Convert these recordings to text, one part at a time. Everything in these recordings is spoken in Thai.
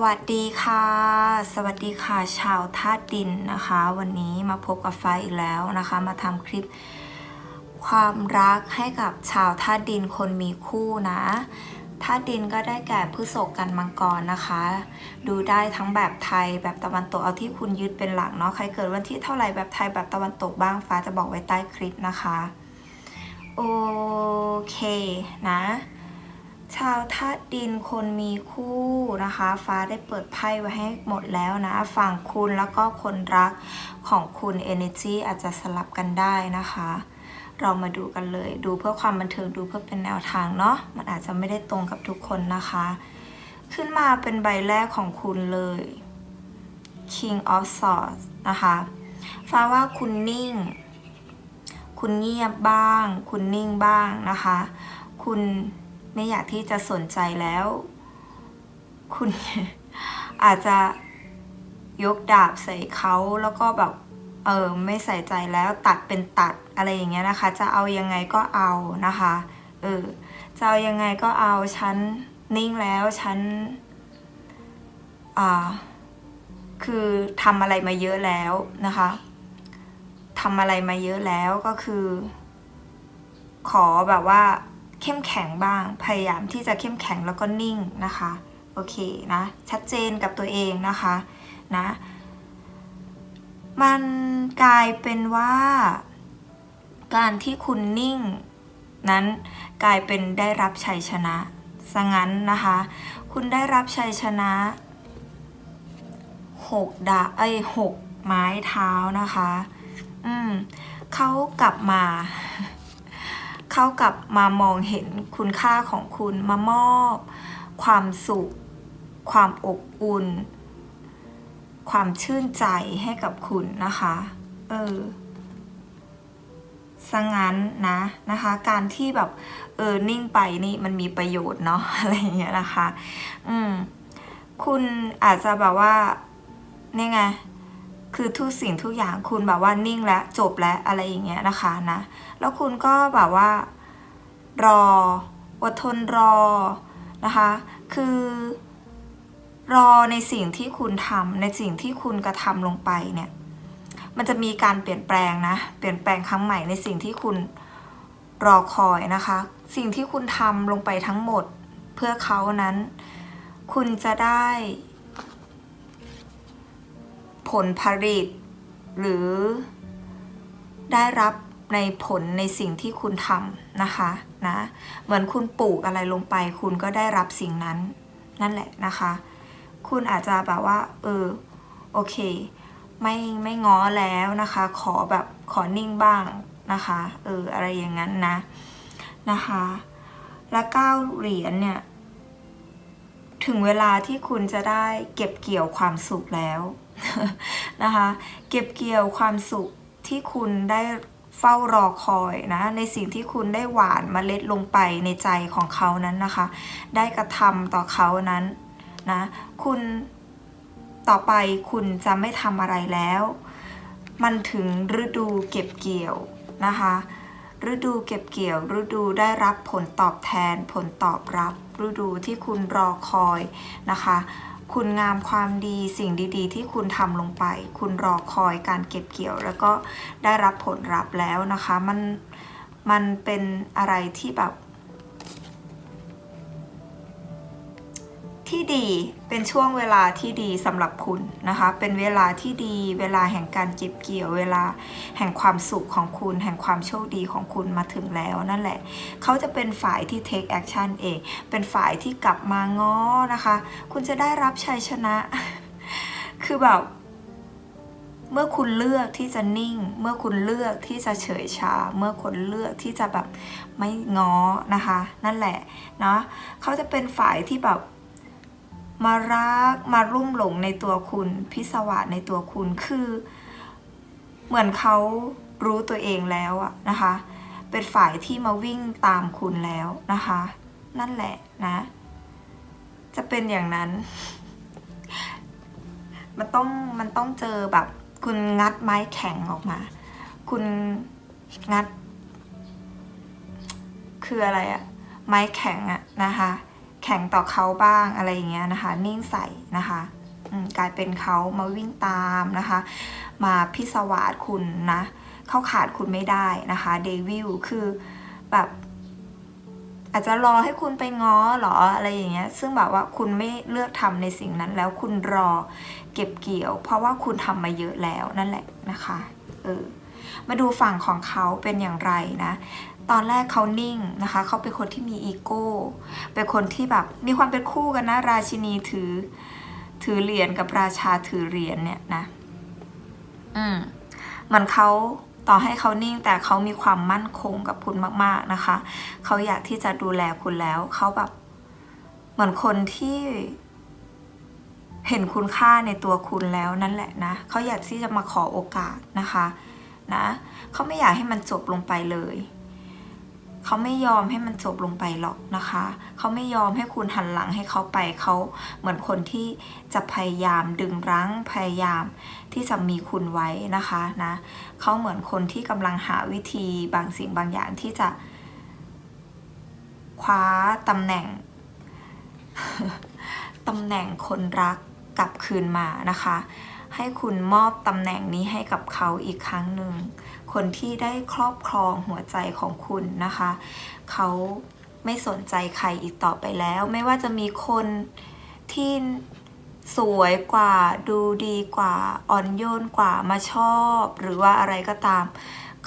วัสดีค่ะ สวัสดีค่ะ ชาวธาตุดินนะคะ วันนี้มาพบกับฟ้าอีกแล้วนะคะ มาทำคลิปความรักให้กับชาวธาตุดินคนมีคู่นะธาตุดินก็ได้แก่พฤษภกันมังกรนะคะ ดูได้ทั้งแบบไทยแบบตะวันตกเอาที่คุณยึดเป็นหลักเนาะใครเกิดวันที่เท่าไหร่แบบไทยแบบตะวันตกบ้างฟ้าจะบอกไว้ใต้คลิปนะคะ โอเคนะ ชาวธาตุดินคนมีคู่นะคะ ฟ้าได้เปิดไพ่ไว้ให้หมดแล้วนะ ฝั่งคุณแล้วก็คนรักของคุณ Energy อาจจะสลับกันได้นะคะ เรามาดูกันเลย ดูเพื่อความบันเทิงดูเพื่อเป็นแนวทางเนาะมันอาจจะไม่ได้ตรงกับทุกคนนะคะ ขึ้นมาเป็นใบแรกของคุณเลย King of Swords นะคะฟ้าว่าคุณนิ่ง คุณเงียบบ้าง คุณนิ่งบ้างนะคะ คุณ ไม่อยากที่จะสนใจแล้ว คุณอาจจะยกดาบใส่เขาแล้วก็แบบเออไม่ใส่ใจแล้วตัดเป็นตัดอะไรอย่างเงี้ยนะคะ จะเอายังไงก็เอานะคะเออจะเอายังไงก็เอาฉันนิ่งแล้วฉันอ่าคือทำอะไรมาเยอะแล้วนะคะทำอะไรมาเยอะแล้วก็คือ ขอแบบว่า เข้มแข็งบ้าง พยายามที่จะเข้มแข็งแล้วก็นิ่งนะคะ โอเคนะ ชัดเจนกับตัวเองนะคะนะ มันกลายเป็นว่า การที่คุณนิ่ง นั้นกลายเป็นได้รับชัยชนะซะงั้นนะคะ คุณได้รับชัยชนะหกดาเอ้ยหกไม้เท้านะคะ อืมเขากลับมา เขากลับมามองเห็นคุณค่าของคุณมามอบ ความสุข ความอบอุ่น ความชื่นใจให้กับคุณนะคะ เออสังงั้นนะนะคะ การที่แบบเออนิ่งไปนี่มันมีประโยชน์เนาะอะไรอย่างเงี้ยนะคะ อืม คุณอาจจะแบบว่านี่ไง คือทุกสิ่งทุกอย่างคุณแบบว่านิ่งแล้วจบแล้วอะไรอย่างเงี้ยนะคะนะ แล้วคุณก็แบบว่า รออดทนรอนะคะ คือ รอในสิ่งที่คุณทำในสิ่งที่คุณกระทำลงไปเนี่ย มันจะมีการเปลี่ยนแปลงนะ เปลี่ยนแปลงครั้งใหม่ในสิ่งที่คุณรอคอยนะคะ สิ่งที่คุณทำลงไปทั้งหมดเพื่อเขานั้น คุณจะได้ ผลผลิต หรือได้รับในผลในสิ่งที่คุณทำนะคะนะเหมือนคุณปลูกอะไรลงไป คุณก็ได้รับสิ่งนั้น นั่นแหละนะคะ คุณอาจจะแบบว่า เออโอเค ไม่ไม่ง้อแล้วนะคะ ขอแบบขอนิ่งบ้างนะคะเอออะไรอย่างนั้นนะนะคะ และเก้าเหรียญเนี่ย ถึงเวลาที่คุณจะได้เก็บเกี่ยวความสุขแล้ว นะคะ เก็บเกี่ยวความสุขที่คุณได้เฝ้ารอคอยนะในสิ่งที่คุณได้หวานเมล็ดลงไปในใจของเขานั้นนะคะ ได้กระทำต่อเขานั้นนะคุณต่อไปคุณจะไม่ทำอะไรแล้ว มันถึงฤดูเก็บเกี่ยวนะคะ ฤดูเก็บเกี่ยว ฤดูได้รับผลตอบแทน ผลตอบรับ ฤดูที่คุณรอคอยนะคะ คุณงามความดีสิ่งดีๆ ที่คุณทำลงไป คุณรอคอยการเก็บเกี่ยว แล้วก็ได้รับผลลัพธ์แล้วนะคะ มันมันเป็นอะไรที่แบบ ที่ดีเป็นช่วงเวลาที่ดีสำหรับคุณนะคะ เป็นเวลาที่ดี เวลาแห่งการเก็บเกี่ยว เวลาแห่งความสุขของคุณ แห่งความโชคดีของคุณมาถึงแล้วนั่นแหละ เขาจะเป็นฝ่ายที่ take action เอง เป็นฝ่ายที่กลับมาง้อนะคะ คุณจะได้รับชัยชนะ คือแบบเมื่อคุณเลือกที่จะนิ่ง เมื่อคุณเลือกที่จะเฉยชา เมื่อคุณเลือกที่จะแบบไม่ง้อนะคะ นั่นแหละเนาะเขาจะเป็นฝ่ายที่แบบ มารักมารุ่มหลงในตัวคุณ พิศวาสในตัวคุณคือ เหมือนเขารู้ตัวเองแล้วอะนะคะ เป็นฝ่ายที่มาวิ่งตามคุณแล้วนะคะ นั่นแหละนะ จะเป็นอย่างนั้น มันต้องมันต้องเจอแบบ คุณงัดไม้แข็งออกมา คุณงัด คืออะไรอะไม้แข็งอะนะคะ แข็งต่อเขาบ้างอะไรอย่างเงี้ยนะคะ นิ่งใส่นะคะกลายเป็นเขามาวิ่งตามนะคะ มาพิศวาสคุณนะเข้าขาดคุณไม่ได้นะคะเดวิลคือแบบอาจจะรอให้คุณไปง้อหรออะไรอย่างเงี้ย ซึ่งแบบว่าคุณไม่เลือกทำในสิ่งนั้นแล้วคุณรอเก็บเกี่ยว เพราะว่าคุณทำมาเยอะแล้วนั่นแหละนะคะ เออ มาดูฝั่งของเขาเป็นอย่างไรนะ ตอนแรกเขานิ่งนะคะ เขาเป็นคนที่มีอีโก้ เป็นคนที่แบบมีความเป็นคู่กันนะ ราชินีถือ ถือเหรียญกับราชาถือเหรียญเนี่ยนะ อืมเหมือนเขาต่อให้เขานิ่งแต่เขามีความมั่นคงกับคุณมาก ๆนะคะ เขาอยากที่จะดูแลคุณแล้ว เขาแบบ เหมือนคนที่ เห็นคุณค่าในตัวคุณแล้วนั่นแหละนะเขาอยากที่จะมาขอโอกาสนะคะ นะเขาไม่อยากให้มันจบลงไปเลย เขาไม่ยอมให้มันจบลงไปหรอกนะคะ เขาไม่ยอมให้คุณหันหลังให้เขาไปเขาเหมือนคนที่จะพยายามดึงรั้งพยายามที่จะมีคุณไว้นะคะนะเขาเหมือนคนที่กำลังหาวิธีบางสิ่งบางอย่างที่จะ คว้าตำแหน่งตำแหน่งคนรักกลับคืนมานะคะ ให้คุณมอบตำแหน่งนี้ให้กับเขาอีกครั้งหนึ่ง คนที่ได้ครอบครองหัวใจของคุณนะคะ เขาไม่สนใจใครอีกต่อไปแล้ว ไม่ว่าจะมีคนที่สวยกว่าดูดีกว่าอ่อนโยนกว่ามาชอบ หรือว่าอะไรก็ตาม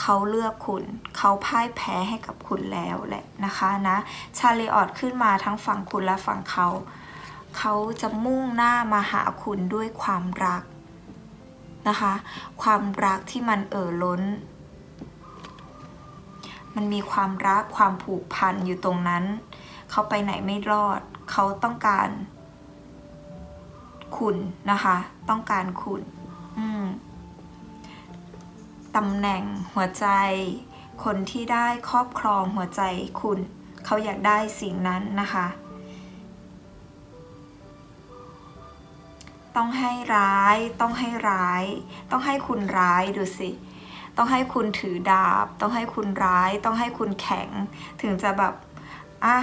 เขาเลือกคุณ เขาพ่ายแพ้ให้กับคุณแล้วแหละนะคะนะชาเลออดขึ้นมาทั้งฝั่งคุณและฝั่งเขา เขาจะมุ่งหน้ามาหาคุณด้วยความรักนะคะ ความรักที่มันเอ่อล้น มันมีความรักความผูกพันอยู่ตรงนั้น เขาไปไหนไม่รอด เขาต้องการ คุณนะคะ ต้องการคุณตำแหน่งหัวใจ คนที่ได้ครอบครองหัวใจคุณ เขาอยากได้สิ่งนั้นนะคะ ต้องให้ร้าย ต้องให้ร้าย ต้องให้คุณร้ายดูสิ ต้องให้คุณถือดาบ ต้องให้คุณร้าย ต้องให้คุณแข็ง ถึงจะแบบอะ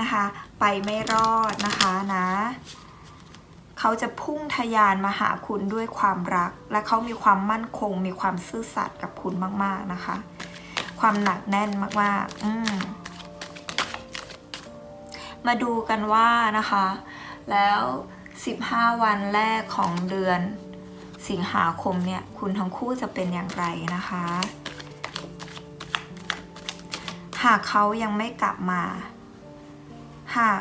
นะคะ ไปไม่รอดนะคะนะเขาจะพุ่งทะยานมาหาคุณด้วยความรัก และเขามีความมั่นคง มีความซื่อสัตย์กับคุณมาก ๆนะคะ ความหนักแน่นมากๆอืมมาดูกันว่านะคะ แล้ว 15 วันแรกของเดือน สิงหาคมเนี่ยคุณทั้งคู่จะเป็นอย่างไรนะคะ หากเขายังไม่กลับมา หาก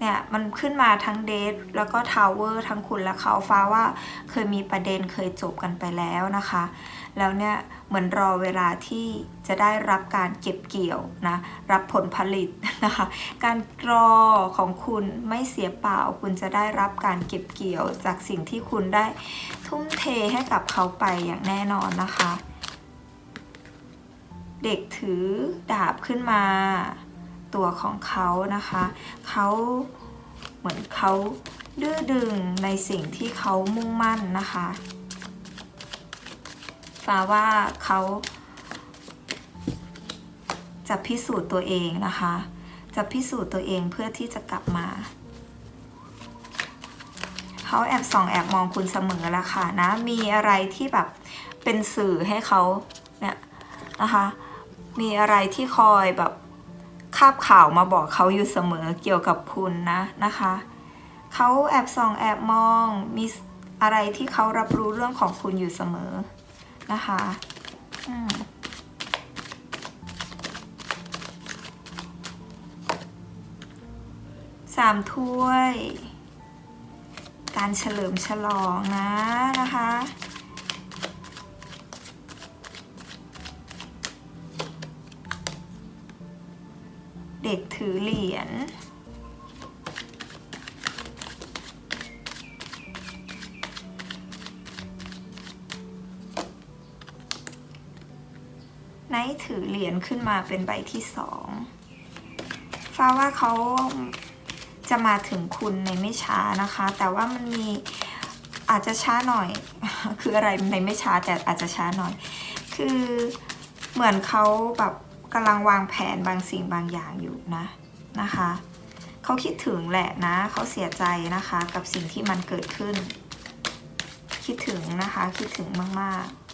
เนี่ยมันขึ้นมาทั้งเดทแล้วก็ทาวเวอร์ทั้งคุณและเขาฟ้าว่าเคยมีประเด็นเคยจบกันไปแล้วนะคะ แล้วเนี่ยเหมือนรอเวลาที่จะได้รับการเก็บเกี่ยวนะรับผลผลิตนะคะการรอของคุณไม่เสียเปล่า คุณจะได้รับการเก็บเกี่ยว จากสิ่งที่คุณได้ทุ่มเทให้กับเขาไปอย่างแน่นอนนะคะ เด็กถือดาบขึ้นมาตัวของเขานะคะ เขาเหมือนเขาดื้อดึงในสิ่งที่เขามุ่งมั่นนะคะ ฟ้าว่าเขาจะพิสูจน์ตัวเองนะคะ จะพิสูจน์ตัวเองเพื่อที่จะกลับมา เขาแอบส่องแอบมองคุณเสมอละค่ะนะ มีอะไรที่แบบเป็นสื่อให้เขาเนี่ยนะคะ มีอะไรที่คอยแบบคาบข่าวมาบอกเขาอยู่เสมอเกี่ยวกับคุณนะนะคะ เขาแอบส่องแอบมองมีอะไรที่เขารับรู้เรื่องของคุณอยู่เสมอ นะคะอืมสามถ้วย การเฉลิมฉลองนะนะคะเด็กถือเหรียญ รียญขึ้นมาเป็นใบที่สองฟ้าว่าเขาจะมาถึงคุณในไม่ช้านะคะ แต่ว่ามันมีอาจจะช้าหน่อย คืออะไรในไม่ช้าแต่อาจจะช้าหน่อย คือเหมือนเขาแบบกำลังวางแผนบางสิ่งบางอย่างอยู่นะนะคะเขาคิดถึงแหละนะเขาเสียใจนะคะกับสิ่งที่มันเกิดขึ้น คิดถึงนะคะคิดถึงมากๆ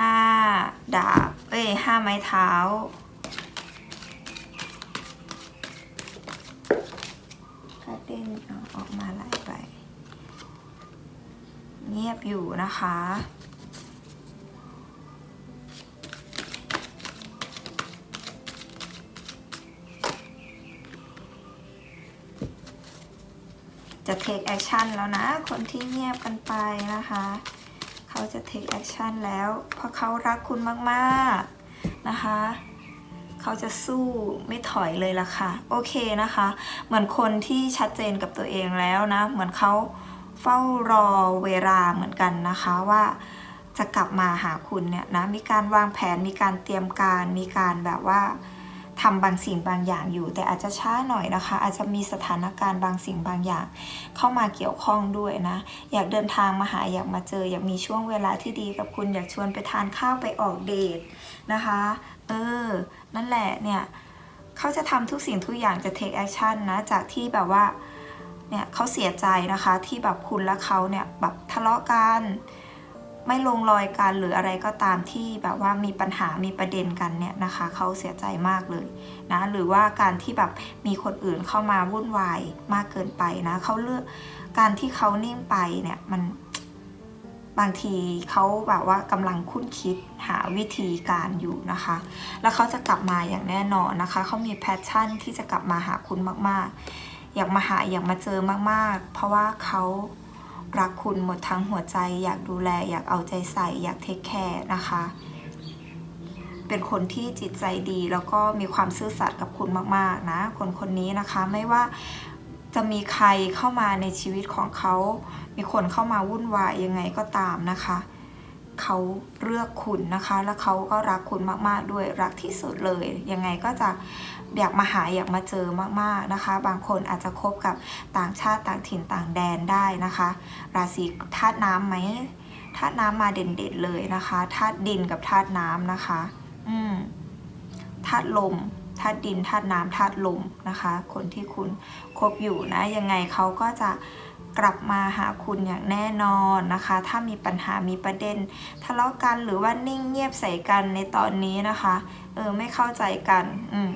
ห้าดาบ เอ้ยห้าไม้เท้าก็เด้นอออกมาหลายใบเงียบอยู่นะคะ จะ take action แล้วนะ คนที่เงียบกันไปนะคะ เขาจะ take action แล้ว เพราะเขารักคุณมากๆนะคะ เขาจะสู้ไม่ถอยเลยล่ะค่ะ โอเคนะคะ เหมือนคนที่ชัดเจนกับตัวเองแล้วนะ เหมือนเขาเฝ้ารอเวลาเหมือนกันนะคะว่าจะกลับมาหาคุณเนี่ยนะ มีการวางแผน มีการเตรียมการ มีการแบบว่า ทำบางสิ่งบางอย่างอยู่ แต่อาจจะช้าหน่อยนะคะ อาจจะมีสถานการณ์บางสิ่งบางอย่าง เข้ามาเกี่ยวข้องด้วยนะ อยากเดินทางมาหาอยากมาเจอ อยากมีช่วงเวลาที่ดีกับคุณอยากชวนไปทานข้าวไปออกเดทนะคะ เออ นั่นแหละเนี่ยเขาจะทำทุกสิ่งทุกอย่างจะ take action นะ จากที่แบบว่าเนี่ยเขาเสียใจนะคะที่แบบคุณและเขาเนี่ยแบบทะเลาะกัน ไม่ลงรอยกันหรืออะไรก็ตามที่แบบว่ามีปัญหามีประเด็นกันเนี่ยนะคะเขาเสียใจมากเลยนะหรือว่าการที่แบบมีคนอื่นเข้ามาวุ่นวายมากเกินไปนะเขาเลือกการที่เขานิ่งไปเนี่ยมันบางทีเขาแบบว่ากำลังคุ้นคิดหาวิธีการอยู่นะคะ แล้วเขาจะกลับมาอย่างแน่นอนนะคะเขามีแพชชั่นที่จะกลับมาหาคุณมากๆ อยากมาหาอยากมาเจอมากๆ เพราะว่าเขา รักคุณหมดทั้งหัวใจ อยากดูแล อยากเอาใจใส่ อยากเทคแคร์นะคะ เป็นคนที่จิตใจดี แล้วก็มีความซื่อสัตย์กับคุณมากๆนะคนคนนี้นะคะไม่ว่าจะมีใครเข้ามาในชีวิตของเขา มีคนเข้ามาวุ่นวายยังไงก็ตามนะคะ เขาเลือกคุณนะคะ แล้วเขาก็รักคุณมากๆด้วยรักที่สุดเลย ยังไงก็จะอยากมาหาอยากมาเจอมากๆนะคะ บางคนอาจจะคบกับต่างชาติต่างถิ่นต่างแดนได้นะคะ ราศีธาตุน้ำไหมธาตุน้ำมาเด่นๆเลยนะคะธาตุดินกับธาตุน้ำนะคะ อืมธาตุลมธาตุดินธาตุน้ำธาตุลมนะคะ คนที่คุณคบอยู่นะ ยังไงเขาก็จะ กลับมาหาคุณอย่างแน่นอนนะคะ ถ้ามีปัญหามีประเด็น ทะเลาะกันหรือว่านิ่งเงียบใส่กันในตอนนี้นะคะ เออไม่เข้าใจกันอืม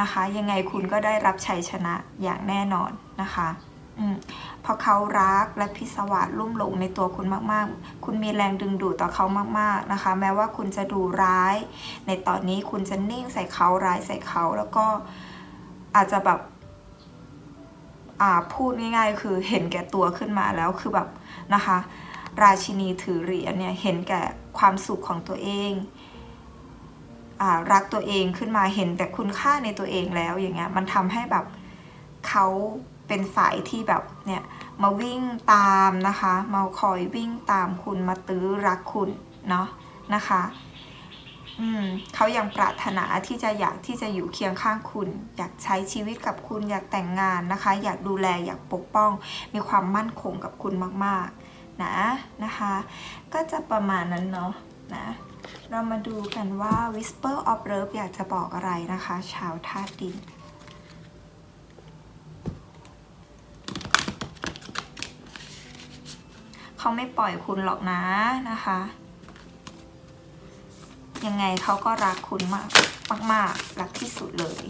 นะคะ ยังไงคุณก็ได้รับชัยชนะอย่างแน่นอนนะคะอืมเพราะเขารักและพิศวาสลุ่มหลงในตัวคุณมากๆ คุณมีแรงดึงดูดต่อเขามากๆนะคะ แม้ว่าคุณจะดูร้าย ในตอนนี้คุณจะนิ่งใส่เขาร้ายใส่เขาแล้วก็อาจจะแบบ พูดง่ายๆ คือเห็นแก่ตัวขึ้นมาแล้วคือแบบนะคะ ราชินีถือเหรียญเนี่ยเห็นแก่ความสุขของตัวเองอรักตัวเองขึ้นมาเห็นแต่คุณค่าในตัวเองแล้วอย่างเงี้ยมันทำให้แบบเขาเป็นฝ่ายที่แบบเนี่ยมาวิ่งตามนะคะ มาคอยวิ่งตามคุณมาตื้อรักคุณเนาะนะคะ อืมเขายังปรารถนาที่จะอยากที่จะอยู่เคียงข้างคุณ อยากใช้ชีวิตกับคุณ อยากแต่งงานนะคะ อยากดูแลอยากปกป้อง มีความมั่นคงกับคุณมากๆนะนะคะ ก็จะประมาณนั้นเนาะนะเรามาดูกันว่า Whisper of Love อยากจะบอกอะไรนะคะ ชาวธาตุดินเขาไม่ปล่อยคุณหรอกนะนะคะ ยังไงเขาก็รักคุณมากมากๆรักที่สุดเลย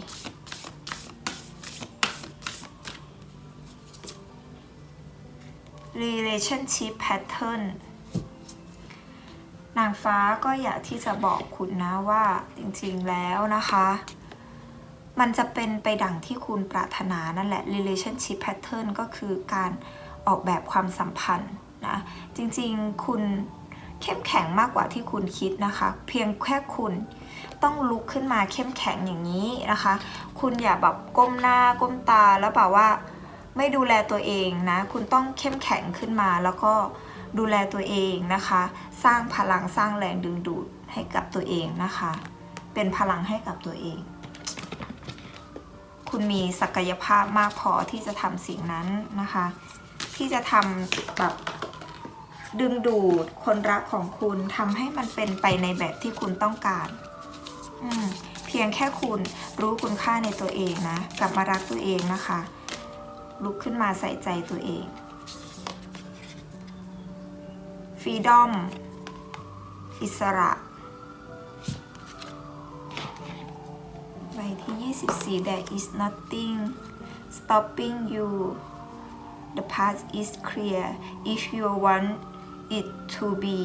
relationship pattern นางฟ้าก็อยากที่จะบอกคุณนะว่าจริงๆแล้วนะคะ มันจะเป็นไปดังที่คุณปรารถนานั่นแหละ relationship pattern ก็คือการออกแบบความสัมพันธ์นะ จริงๆ คุณ เข้มแข็งมากกว่าที่คุณคิดนะคะ เพียงแค่คุณต้องลุกขึ้นมาเข้มแข็งอย่างนี้นะคะ คุณอย่าแบบก้มหน้าก้มตาแล้วแบบว่าไม่ดูแลตัวเองนะ คุณต้องเข้มแข็งขึ้นมาแล้วก็ดูแลตัวเองนะคะ สร้างพลังสร้างแรงดึงดูดให้กับตัวเองนะคะ เป็นพลังให้กับตัวเอง คุณมีศักยภาพมากพอที่จะทำสิ่งนั้นนะคะ ที่จะทำแบบ ดึงดูดคนรักของคุณทำให้มันเป็นไปในแบบที่คุณต้องการเพียงแค่คุณรู้คุณค่าในตัวเองนะ กลับมารักตัวเองนะคะ ลุกขึ้นมาใส่ใจตัวเองฟรีดอมอิสระใบที่ 24 there is nothing stopping you the path is clear if you want it to be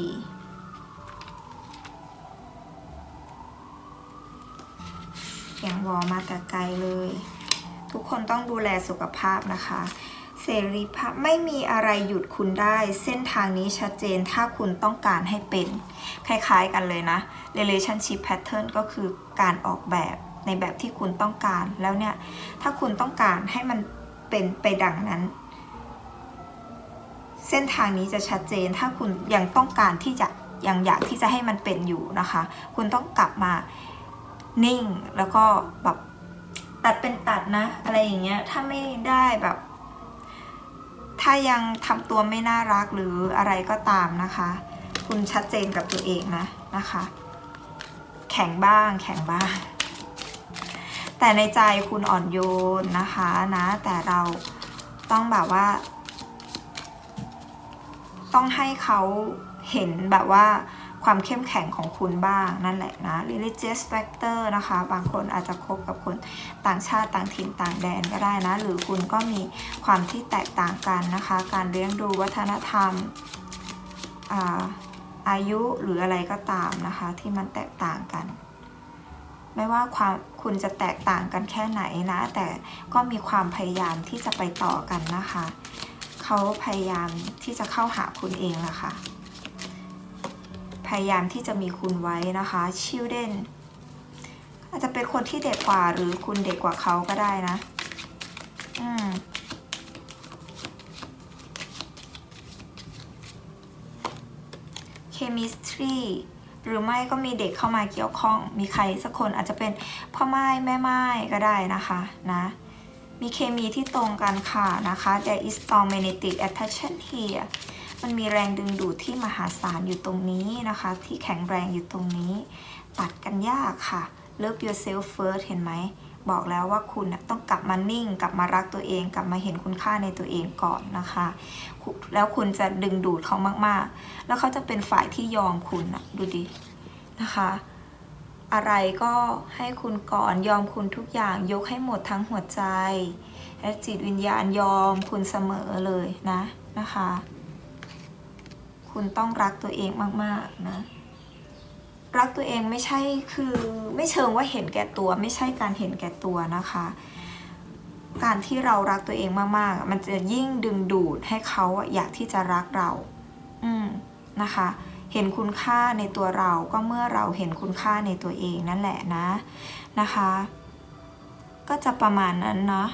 เสียงวอมาแต่ไกลเลย ทุกคนต้องดูแลสุขภาพนะคะ เสรีภาพไม่มีอะไรหยุดคุณได้ เส้นทางนี้ชัดเจนถ้าคุณต้องการให้เป็น คล้ายๆกันเลยนะ relationship pattern ก็คือการออกแบบในแบบที่คุณต้องการแล้วเนี่ย ถ้าคุณต้องการให้มันเป็นไปดังนั้น เส้นทางนี้จะชัดเจนถ้าคุณยังต้องการที่จะยังอยากที่จะให้มันเป็นอยู่นะคะ คุณต้องกลับมานิ่งแล้วก็แบบตัดเป็นตัดนะ อะไรอย่างเงี้ยถ้าไม่ได้แบบ ถ้ายังทำตัวไม่น่ารักหรืออะไรก็ตามนะคะ คุณชัดเจนกับตัวเองนะนะคะ แข็งบ้างแข็งบ้าง แต่ในใจคุณอ่อนโยนนะคะนะ แต่เราต้องแบบว่า ต้องให้เขาเห็นแบบว่าความเข้มแข็งของคุณบ้างนั่นแหละนะ religious factor นะคะ บางคนอาจจะคบกับคนต่างชาติต่างถิ่นต่างแดนก็ได้นะ หรือคุณก็มีความที่แตกต่างกันนะคะ การเลี้ยงดูวัฒนธรรมอาอายุหรืออะไรก็ตามนะคะ ที่มันแตกต่างกัน ไม่ว่าความคุณจะแตกต่างกันแค่ไหนนะ แต่ก็มีความพยายามที่จะไปต่อกันนะคะ เขาพยายามที่จะเข้าหาคุณเองล่ะค่ะ พยายามที่จะมีคุณไว้นะคะ children อาจจะเป็นคนที่เด็กกว่าหรือคุณเด็กกว่าเขาก็ได้นะ อืม chemistry หรือไม่ก็มีเด็กเข้ามาเกี่ยวข้อง มีใครสักคนอาจจะเป็นพ่อไม้แม่ไม้ก็ได้นะคะ นะ มีเคมีที่ตรงกันค่ะนะคะ there is magnetic attraction here มันมีแรงดึงดูดที่มหาศาลอยู่ตรงนี้นะคะ ที่แข็งแรงอยู่ตรงนี้ ตัดกันยากค่ะ love yourself first เห็นไหม บอกแล้วว่าคุณต้องกลับมานิ่ง กลับมารักตัวเอง กลับมาเห็นคุณค่าในตัวเองก่อนนะคะ แล้วคุณจะดึงดูดเขามากๆ แล้วเขาจะเป็นฝ่ายที่ยอมคุณนะดูดินะคะ อะไรก็ให้คุณก่อนยอมคุณทุกอย่างยกให้หมดทั้งหัวใจ และจิตวิญญาณยอมคุณเสมอเลยนะนะคะ คุณต้องรักตัวเองมากๆนะรักตัวเองไม่ใช่คือไม่เชิงว่าเห็นแก่ตัว ไม่ใช่การเห็นแก่ตัวนะคะ การที่เรารักตัวเองมากๆ มันจะยิ่งดึงดูดให้เขาอยากที่จะรักเรา อืมนะคะ เห็นคุณค่าในตัวเราก็เมื่อเราเห็นคุณค่าในตัวเองนั่นแหละนะนะคะ ก็จะประมาณนั้นเนาะ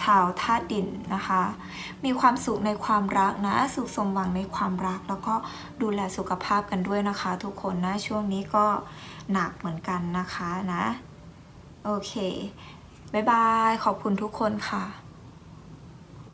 ชาวธาตุดินนะคะ มีความสุขในความรักนะ สุขสมหวังในความรัก แล้วก็ดูแลสุขภาพกันด้วยนะคะ ทุกคนนะช่วงนี้ก็หนักเหมือนกันนะคะนะ โอเค บ๊ายบาย ขอบคุณทุกคนค่ะ